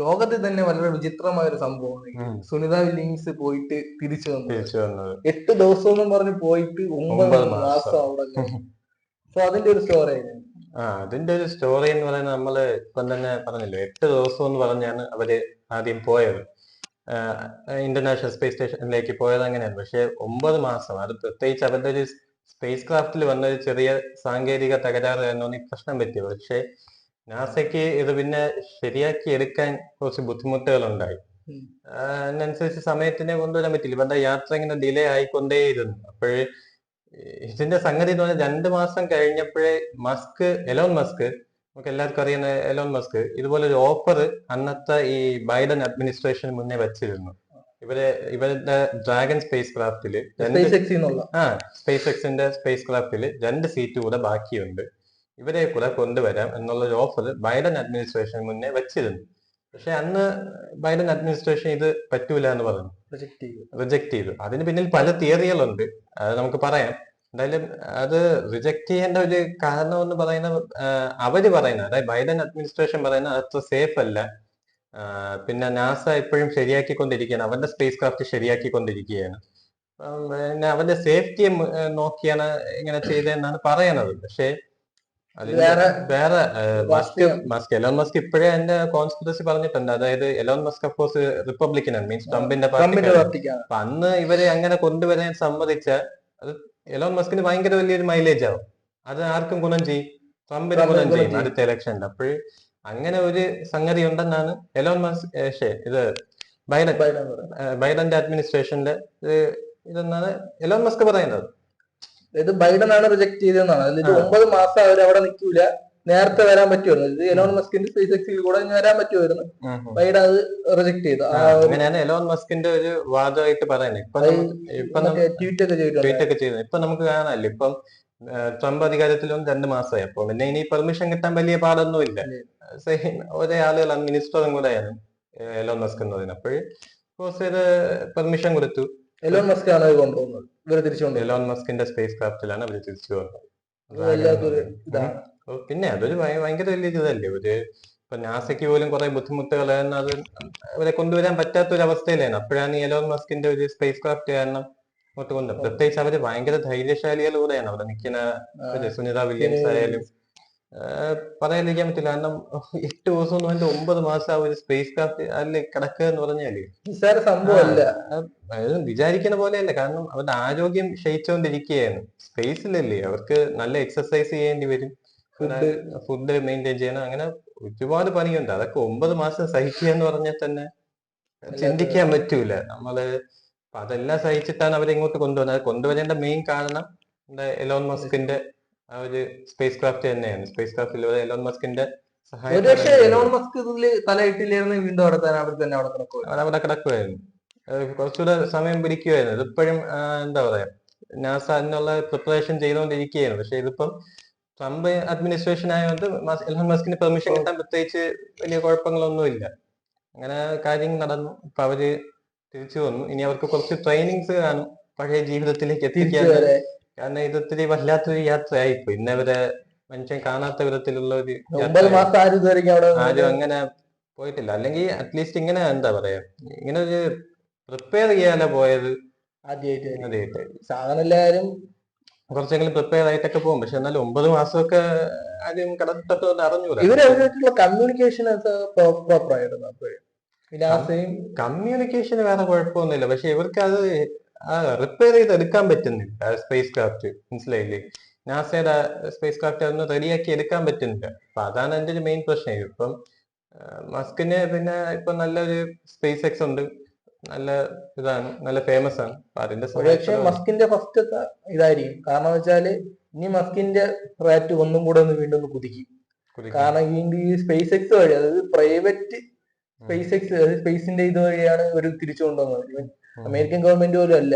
ലോകത്തിൽ തന്നെ വളരെ വിചിത്രമായ ഒരു സംഭവമാണ്. സുനിത വില്യംസ് പോയിട്ട് തിരിച്ചു വന്നു തിരിച്ചു വന്നത്. എട്ട് ദിവസം എന്നും പറഞ്ഞ് പോയിട്ട് ഒമ്പത് മാസം. അവിടെ സോ അതിന്റെ ഒരു സ്റ്റോറി ആ അതിന്റെ ഒരു സ്റ്റോറി എന്ന് പറയുന്നത് നമ്മൾ ഇപ്പം തന്നെ പറഞ്ഞല്ലോ എട്ട് ദിവസം എന്ന് പറഞ്ഞാണ് അവർ ആദ്യം പോയത്. ഇന്റർനാഷണൽ സ്പേസ് സ്റ്റേഷനിലേക്ക് പോയത് അങ്ങനെയാണ്. പക്ഷെ ഒമ്പത് മാസം. അത് പ്രത്യേകിച്ച് അവരുടെ ഒരു സ്പേസ് ക്രാഫ്റ്റിൽ വന്ന ഒരു ചെറിയ സാങ്കേതിക തകരാറ് ഈ പ്രശ്നം പറ്റിയത്. പക്ഷെ നാസയ്ക്ക് ഇത് പിന്നെ ശരിയാക്കി എടുക്കാൻ കുറച്ച് ബുദ്ധിമുട്ടുകൾ ഉണ്ടായി ഉം. അതിനനുസരിച്ച് സമയത്തിനെ കൊണ്ടുവരാൻ പറ്റില്ല. ഇവരുടെ യാത്ര ഇങ്ങനെ ഡിലേ ആയിക്കൊണ്ടേയിരുന്നു. അപ്പോഴേ ഇതിന്റെ സംഗതി എന്ന് പറഞ്ഞാൽ രണ്ട് മാസം കഴിഞ്ഞപ്പോഴേ മസ്ക് എലോൺ മസ്ക് നമുക്ക് എല്ലാവർക്കും അറിയുന്ന എലോൺ മസ്ക് ഇതുപോലെ ഒരു ഓഫർ അന്നത്തെ ഈ ബൈഡൻ അഡ്മിനിസ്ട്രേഷൻ മുന്നേ വെച്ചിരുന്നു. ഇവരെ ഇവരുടെ ഡ്രാഗൺ സ്പേസ് ക്രാഫ്റ്റിൽ ആ സ്പേസ് എക്സിന്റെ സ്പേസ് ക്രാഫ്റ്റിൽ രണ്ട് സീറ്റ് കൂടെ ബാക്കിയുണ്ട്. ഇവരെ കൂടെ കൊണ്ടുവരാം എന്നുള്ള ഒരു ഓഫർ ബൈഡൻ അഡ്മിനിസ്ട്രേഷൻ മുന്നേ വെച്ചിരുന്നു. പക്ഷെ അന്ന് ബൈഡൻ അഡ്മിനിസ്ട്രേഷൻ ഇത് പറ്റൂല എന്ന് പറഞ്ഞു. ചെയ്തു. റിജക്ട് ചെയ്തു. അതിന് പിന്നിൽ പല തിയറികളുണ്ട് അത് നമുക്ക് പറയാം. എന്തായാലും അത് റിജക്ട് ചെയ്യേണ്ട ഒരു കാരണം എന്ന് പറയുന്ന അവർ പറയുന്ന അതായത് ബൈഡൻ അഡ്മിനിസ്ട്രേഷൻ പറയുന്നത് അത്ര സേഫ് അല്ല. പിന്നെ നാസ ഇപ്പോഴും ശരിയാക്കിക്കൊണ്ടിരിക്കുകയാണ്. അവരുടെ സ്പേസ് ക്രാഫ്റ്റ് ശരിയാക്കിക്കൊണ്ടിരിക്കുകയാണ് പിന്നെ അവരുടെ സേഫ്റ്റിയെ നോക്കിയാണ് ഇങ്ങനെ ചെയ്തതെന്നാണ് പറയുന്നത്. പക്ഷേ വേറെ മസ്ക് മസ്ക് എലോൺ മസ്ക് ഇപ്പോഴേ എന്റെ കോൺസ്പിറസി പറഞ്ഞിട്ടുണ്ട്. അതായത് Elon Musk of course Republican ആണ്. മീൻസ് ട്രംപിന്റെ അപ്പൊ അന്ന് ഇവരെ അങ്ങനെ കൊണ്ടുവരാൻ സമ്മതിച്ച അത് എലോൺ മസ്കിന് ഭയങ്കര വലിയൊരു മൈലേജ് ആവും. അത് ആർക്കും ഗുണം ചെയ്യും. ട്രംപിന് ഗുണം ചെയ്യും. അടുത്ത ഇലക്ഷനിൽ അപ്പോൾ അങ്ങനെ ഒരു സംഗതി ഉണ്ടെന്നാണ് എലോൺ മസ്ക് ഇത് ബൈഡൻ ബൈഡന്റെ അഡ്മിനിസ്ട്രേഷന്റെ ഇതെന്നാണ് എലോൺ മസ്ക് പറയുന്നത്. ഇത് ബൈഡൻ ആണ് റിജക്ട് ചെയ്തതെന്നാണ്. എന്നിട്ട് ഒമ്പത് മാസം അവർ അവിടെ നിൽക്കൂല. നേരത്തെ വരാൻ പറ്റുമായിരുന്നു. ഇത് എലോൺ മസ്കിന്റെ സ്പേസ് എക്സിൽ കൂടെ വരാൻ പറ്റുമായിരുന്നു. ബൈഡൻ അത് റിജക്ട് ചെയ്തു. അങ്ങനെയാണ് എലോൺ മസ്കിന്റെ ഒരു വാദമായിട്ട് പറയുന്നത്. ഇപ്പൊ ട്വീറ്റ് ഒക്കെ ചെയ്തു ട്വീറ്റ് ഒക്കെ ചെയ്തു. ഇപ്പൊ നമുക്ക് കാണാനല്ലേ? ഇപ്പം ട്രംപ് അധികാരത്തിൽ വന്ന് രണ്ട് മാസമായി. അപ്പൊ പിന്നെ ഇനി പെർമിഷൻ കിട്ടാൻ വലിയ പാടൊന്നുമില്ല. സെയിം ഒരേ ആളുകളാണ് മിനിസ്റ്ററും കൂടെ ആയിരുന്നു എലോൺ മസ്ക് എന്ന് പറയുന്നത് അപ്പോഴേ പെർമിഷൻ കൊടുത്തു. എലോൺ മസ്ക് ആണ് അത് കൊണ്ടുപോകുന്നത്. ഇവർ തിരിച്ചുകൊണ്ട് എലോൺ മസ്കിന്റെ സ്പേസ് ക്രാഫ്റ്റിലാണ് അവർ തിരിച്ചു ഇതാണ് പിന്നെ അതൊരു ഭയ- ഭയങ്കര വലിയ ഇതല്ലേ? ഒരു ഇപ്പൊ നാസയ്ക്ക് പോലും കുറെ ബുദ്ധിമുട്ടുകൾ അത് അവരെ കൊണ്ടുവരാൻ പറ്റാത്ത ഒരു അവസ്ഥയിലാണ് അപ്പോഴാണ് ഈ എലോൺ മസ്കിന്റെ ഒരു സ്പേസ് ക്രാഫ്റ്റ് കാരണം അങ്ങോട്ട് കൊണ്ടുപോകുന്നത് പ്രത്യേകിച്ച് അവർ ഭയങ്കര ധൈര്യശാലികളിലൂടെയാണ് അവിടെ നിൽക്കുന്ന സുനിത വില്യംസ് ആയാലും പറയാതിരിക്കാൻ പറ്റില്ല. കാരണം എട്ട് ദിവസം എന്ന് പറഞ്ഞാൽ ഒമ്പത് മാസം ആ ഒരു സ്പേസ് ക്രാഫ്റ്റ് അതിൽ കിടക്കുക എന്ന് പറഞ്ഞാൽ. നിസ്സാര സംഭവമല്ല. അതായത് വിചാരിക്കുന്ന പോലെയല്ല. കാരണം അവരുടെ ആരോഗ്യം ക്ഷയിച്ചുകൊണ്ടിരിക്കുകയാണ്. സ്പേസിലല്ലേ അവർക്ക് നല്ല എക്സസൈസ് ചെയ്യേണ്ടി വരും. ഫുഡ് ഫുഡ് മെയിന്റെയിൻ ചെയ്യണം. അങ്ങനെ ഒരുപാട് പണിയുണ്ട്. അതൊക്കെ ഒമ്പത് മാസം സഹിക്കുക എന്ന് പറഞ്ഞാൽ തന്നെ ചിന്തിക്കാൻ പറ്റൂല. നമ്മൾ അതെല്ലാം സഹിച്ചിട്ടാണ് അവരെ ഇങ്ങോട്ട് കൊണ്ടുവന്നത്. കൊണ്ടുവരേണ്ട മെയിൻ കാരണം എലോൺ മസ്കിന്റെ ഒരു സ്പേസ് ക്രാഫ്റ്റ് തന്നെയാണ്. സ്പേസ് ക്രാഫ്റ്റിലൂടെ എലോൺ മസ്കിന്റെ സഹായം ഒരുപക്ഷെ എലോൺ മസ്ക് ഇതിൽ തലയിട്ടില്ലായിരുന്നു വീണ്ടും അവിടെ തന്നെ തന്നെ അവിടെ കിടക്കുക അവിടെ കിടക്കുമായിരുന്നു കുറച്ചുകൂടെ സമയം പിടിക്കുമായിരുന്നു ഇതിപ്പോഴും എന്താ പറയാ നാസ അതിനുള്ള പ്രിപ്പറേഷൻ ചെയ്തുകൊണ്ടിരിക്കുകയാണ്. പക്ഷെ ഇതിപ്പം ട്രംപ് അഡ്മിനിസ്ട്രേഷൻ ആയതുകൊണ്ട് എലോൺ മസ്കിന് പെർമിഷൻ കിട്ടാൻ പ്രത്യേകിച്ച് വലിയ കുഴപ്പങ്ങളൊന്നുമില്ല. അങ്ങനെ കാര്യങ്ങൾ നടന്നു. ഇപ്പൊ അവർ തിരിച്ചു വന്നു. ഇനി അവർക്ക് കുറച്ച് ട്രെയിനിങ്സ് കാണും. പഴയ ജീവിതത്തിലേക്ക് എത്തിക്കാൻ. കാരണം ഇത് ഒത്തിരി വല്ലാത്തൊരു യാത്രയായിപ്പോ ഇന്നവരെ മനുഷ്യൻ കാണാത്ത വിധത്തിലുള്ള ഒരു ഒമ്പത് യാത്രയായി. മാസം ആരും അവിടെ ആരും അങ്ങനെ പോയിട്ടില്ല. അല്ലെങ്കിൽ അറ്റ്ലീസ്റ്റ് ഇങ്ങനെ എന്താ പറയാ ഇങ്ങനെ ഒരു പ്രിപ്പയർ ചെയ്യാതെ പോയത്. ആദ്യമായിട്ട് സാധാരണ എല്ലാവരും കുറച്ചെങ്കിലും പ്രിപ്പയർ ആയിട്ടൊക്കെ പോകും. പക്ഷെ എന്നാലും ഒമ്പത് മാസമൊക്കെ ആദ്യം കടത്തിട്ട് അറിഞ്ഞൂല ഇവർ അവരായിട്ടുള്ള കമ്മ്യൂണിക്കേഷൻ പ്രോപ്പർ ആയിരുന്നു കമ്മ്യൂണിക്കേഷന് വേറെ കുഴപ്പമൊന്നുമില്ല. പക്ഷെ ഇവർക്ക് അത് റിപ്പയർ ചെയ്ത് എടുക്കാൻ പറ്റുന്നില്ല സ്പേസ് ക്രാഫ്റ്റ് മനസ്സിലായില്ലേ? നാസയുടെ സ്പേസ് ക്രാഫ്റ്റ് അതൊന്ന് റെഡിയാക്കി എടുക്കാൻ പറ്റുന്നില്ല അപ്പൊ അതാണ് എന്റെ ഒരു മെയിൻ പ്രശ്നം. ഇപ്പം മസ്കിന് പിന്നെ ഇപ്പൊ നല്ലൊരു സ്പേസ് എക്സ് ഉണ്ട്. നല്ല ഇതാണ് നല്ല ഫേമസ് ആണ്. അതിന്റെ മസ്കിന്റെ ഫസ്റ്റ് ഇതായിരിക്കും. കാരണം വെച്ചാൽ ഇനി മസ്കിന്റെ റാറ്റ് ഒന്നും കൂടെ ഒന്ന് വീണ്ടും ഒന്ന് കുതിക്കും. കാരണം ഈ സ്പേസ് എക്സ് വഴി അതായത് പ്രൈവറ്റ് സ്പേസ് എക്സ് സ്പേസിന്റെ ഇത് വഴിയാണ് ഒരു തിരിച്ചു കൊണ്ടുവന്നത്. അമേരിക്കൻ ഗവൺമെന്റ് പോലും അല്ല.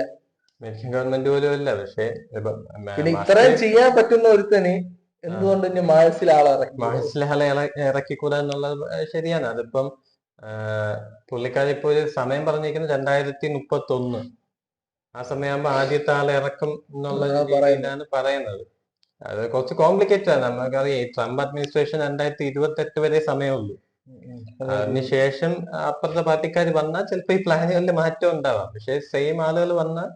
അമേരിക്കൻ ഗവൺമെന്റ് പോലും അല്ല. പക്ഷേ പിന്നെ ഇത്രയും ചെയ്യാൻ പറ്റുന്ന ഒരുത്തന് എന്തുകൊണ്ട് തന്നെ ഇറക്കി മനസ്സിലാളെ ഇറക്കിക്കൂടാ എന്നുള്ളത് ശരിയാണ്. അതിപ്പം പുള്ളിക്കാരി ഇപ്പൊ ഒരു സമയം പറഞ്ഞിരിക്കുന്നത് രണ്ടായിരത്തി മുപ്പത്തി ഒന്ന് ആ സമയമാകുമ്പോ ആദ്യത്തെ ആളെ ഇറക്കും എന്നുള്ള പറയുന്നതാണ് രീതിയിലാണ് പറയുന്നത്. അത് കുറച്ച് കോംപ്ലിക്കേറ്റഡ് ആണ്. നമുക്കറിയാം ഈ ട്രംപ് അഡ്മിനിസ്ട്രേഷൻ രണ്ടായിരത്തി ഇരുപത്തി എട്ട് വരെ സമയമുള്ളൂ. അതിനുശേഷം അപ്പുറത്തെ പാർട്ടിക്കാർ വന്നാൽ ചിലപ്പോൾ ഈ പ്ലാനുകളിൽ മാറ്റം ഉണ്ടാവാം. പക്ഷെ സെയിം ആളുകൾ വന്നാൽ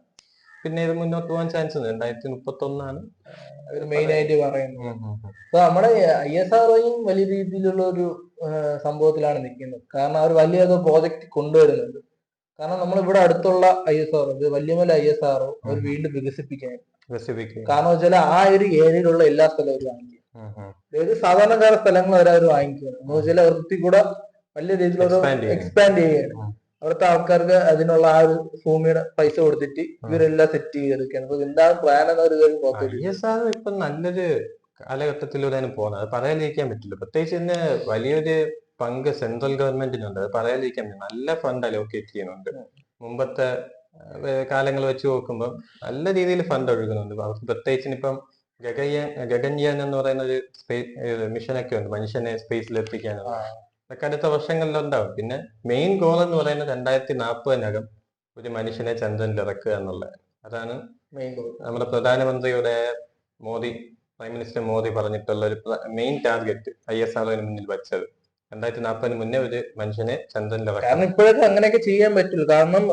പിന്നെ ഇത് മുന്നോട്ട് പോകാൻ ചാൻസ് ഉണ്ട്. രണ്ടായിരത്തി മുപ്പത്തി ഒന്നാണ് മെയിൻ ആയിട്ട് പറയുന്നത്. അപ്പൊ നമ്മുടെ ഐ എസ് ആർഒയും വലിയ രീതിയിലുള്ള ഒരു സംഭവത്തിലാണ് നിൽക്കുന്നത്. കാരണം അവർ വലിയ പ്രോജക്റ്റ് കൊണ്ടുവരുന്നുണ്ട്. കാരണം നമ്മൾ ഇവിടെ അടുത്തുള്ള ഐ എസ് ആർ ഇത് വല്യമല ഐ എസ് ആർ അവർ വീണ്ടും വികസിപ്പിക്കാൻ. വികസിപ്പിക്കും കാരണം വെച്ചാൽ ആ ഒരു ഏരിയയിലുള്ള എല്ലാ സ്ഥലവും അതായത് സാധാരണക്കാര സ്ഥലങ്ങൾ അവർ അവർ വാങ്ങിക്കുകയാണ് എന്ന് വെച്ചാൽ കൂടെ വലിയ Expand എക്സ്പാൻഡ് ചെയ്യുകയാണ്. അവിടുത്തെ ആൾക്കാർക്ക് അതിനുള്ള ആ ഒരു ഭൂമിയുടെ പൈസ കൊടുത്തിട്ട് ഇവരെല്ലാം സെറ്റ് ചെയ്തെടുക്കുകയാണ്. അപ്പൊ എന്താണ് പ്ലാൻ എന്ന് ഒരു കാര്യം ഐ പുറത്തോട്ട് എസ് ആർ ഇപ്പൊ നല്ലൊരു കാലഘട്ടത്തിലൂടെയാണ് പോകുന്നത് അത് പറയാതിരിക്കാൻ പറ്റില്ല. പ്രത്യേകിച്ച് തന്നെ വലിയൊരു പങ്ക് സെൻട്രൽ ഗവൺമെന്റിനുണ്ട് അത് പറയാതിരിക്കാൻ പറ്റില്ല. നല്ല ഫണ്ട് അലോക്കേറ്റ് ചെയ്യുന്നുണ്ട്. മുമ്പത്തെ കാലങ്ങൾ വെച്ച് നോക്കുമ്പോൾ നല്ല രീതിയിൽ ഫണ്ട് ഒഴുകുന്നുണ്ട്. അവർക്ക് പ്രത്യേകിച്ച് ഇപ്പം ഗഗയാൻ ഗഗൻയാൻ എന്ന് പറയുന്ന ഒരു സ്പേസ് മിഷനൊക്കെ ഉണ്ട്. മനുഷ്യനെ സ്പേസിൽ എത്തിക്കാനുള്ള. അതൊക്കെ അടുത്ത വർഷങ്ങളിൽ ഉണ്ടാവും. പിന്നെ മെയിൻ ഗോൾ എന്ന് പറയുന്നത് രണ്ടായിരത്തി നാൽപ്പതിനകം ഒരു മനുഷ്യനെ ചന്ദ്രനിൽ ഇറക്കുക എന്നുള്ളത് അതാണ് മെയിൻ നമ്മുടെ പ്രധാനമന്ത്രിയുടെ മോദി പ്രൈം മിനിസ്റ്റർ മോദി പറഞ്ഞിട്ടുള്ള ഒരു മെയിൻ ടാർഗറ്റ് ഐ എസ് ആർഒന് മുന്നിൽ വെച്ചത്. രണ്ടായിരത്തി നാൽപ്പതിന് മുന്നേ ഒരു മനുഷ്യനെ ചന്ദ്രനിൽ കാരണം ഇപ്പോഴൊക്കെ അങ്ങനെയൊക്കെ ചെയ്യാൻ പറ്റില്ല. കാരണം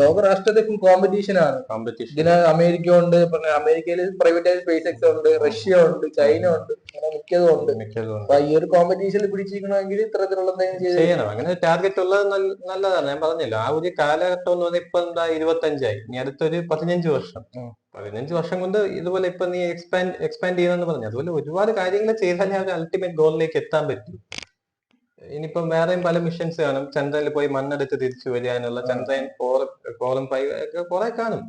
ലോകരാഷ്ട്രത്തെ ഫുൾ കോമ്പറ്റീഷൻ ആണ്. കോമ്പറ്റീഷൻ ഇതിന് അമേരിക്ക ഉണ്ട് അമേരിക്കയിൽ പ്രൈവറ്റ് സ്പേസ് എക്സ് ഉണ്ട് റഷ്യ ഉണ്ട് ചൈന ഉണ്ട് അങ്ങനെ മിക്കതും ഉണ്ട് മിക്കതും അപ്പൊ ഈ ഒരു കോമ്പറ്റീഷനിൽ പിടിച്ചിരിക്കണമെങ്കിൽ ഇത്തരത്തിലുള്ള എന്തെങ്കിലും ചെയ്യണം. അങ്ങനെ ടാർഗറ്റ് ഉള്ളത് നല്ലതാണ്. ഞാൻ പറഞ്ഞില്ല ആ ഒരു കാലഘട്ടം എന്ന് പറഞ്ഞാൽ ഇപ്പൊ എന്താ ഇരുപത്തഞ്ചായി. ഇനി അടുത്തൊരു പതിനഞ്ച് വർഷം. പതിനഞ്ച് വർഷം കൊണ്ട് ഇതുപോലെ ഇപ്പൊ നീ എക്സ്പാൻഡ് എക്സ്പാൻഡ് ചെയ്യണമെന്ന് പറഞ്ഞു. അതുപോലെ ഒരുപാട് കാര്യങ്ങൾ ചെയ്താലേ അവർ അൾട്ടിമേറ്റ് ഗോളിലേക്ക് എത്താൻ പറ്റും. ഇനിയിപ്പം വേറെയും പല മിഷൻസ് കാണും. ചന്ദ്രനിൽ പോയി മണ്ണെടുത്ത് തിരിച്ചു വരാനുള്ള ചന്ദ്രയൻ ഫോർ ഫോറും ഫൈവ് ഒക്കെ കുറെ കാണും.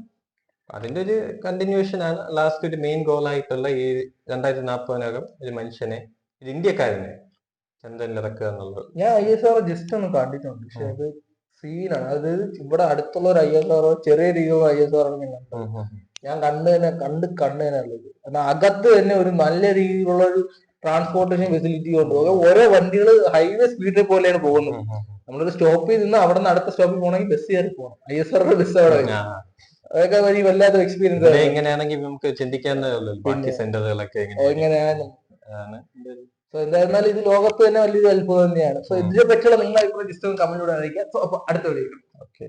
അതിന്റെ ഒരു കണ്ടിന്യൂഷൻ ആണ്. ലാസ്റ്റ് ഒരു മെയിൻ ഗോൾ ആയിട്ടുള്ള ഈ രണ്ടായിരത്തി നാൽപ്പതിനകം ഒരു മനുഷ്യനെ ഒരു ഇന്ത്യക്കാരനെ ചന്ദ്രനിൽ ഇറക്കുക എന്നുള്ളത്. ഞാൻ ഐ എസ് ആർ ജസ്റ്റ് ഒന്ന് കണ്ടിട്ടുണ്ട് പക്ഷെ അത് സീനാണ് അത് ഇവിടെ അടുത്തുള്ള ഒരു ഐ എസ് ആർ ചെറിയ രീതിയിലുള്ള ഐ എസ് ആർ ഞാൻ കണ്ടത്. ഞാൻ കണ്ടു തന്നെ കണ്ട് കണ്ടു തന്നെ ഉള്ളത്. അകത്ത് തന്നെ ഒരു നല്ല രീതിയിലുള്ള ഒരു ട്രാൻസ്പോർട്ടേഷൻ ഫെസിലിറ്റി കൊണ്ട് ഓരോ വണ്ടികൾ ഹൈവേ സ്പീഡിൽ പോലെയാണ് പോകുന്നത്. നമ്മളൊരു സ്റ്റോപ്പിൽ നിന്ന് അവിടെ നിന്ന് അടുത്ത സ്റ്റോപ്പിൽ പോകണമെങ്കിൽ ബസ് കയറി പോകണം. ഐ എസ് ആർ ബസ് അവിടെ. അതൊക്കെ വഴി വല്ലാത്ത എക്സ്പീരിയൻസ് എങ്ങനെയാണെങ്കിൽ നമുക്ക് ബാക്കി സെന്ററുകളൊക്കെ എങ്ങനെയാണ് സോ എന്തായിരുന്നാലും ഇത് ലോകത്ത് തന്നെ വലിയൊരു അത്ഭുതം തന്നെയാണ്. സോ ഇതിനെ പറ്റിയുള്ള നിങ്ങളുടെ അഭിപ്രായം ജസ്റ്റ് കമന്റ് കമന്റിലൂടെ അറിയിക്കാം സോ അപ്പൊ അടുത്ത വീഡിയോ ഓക്കെ.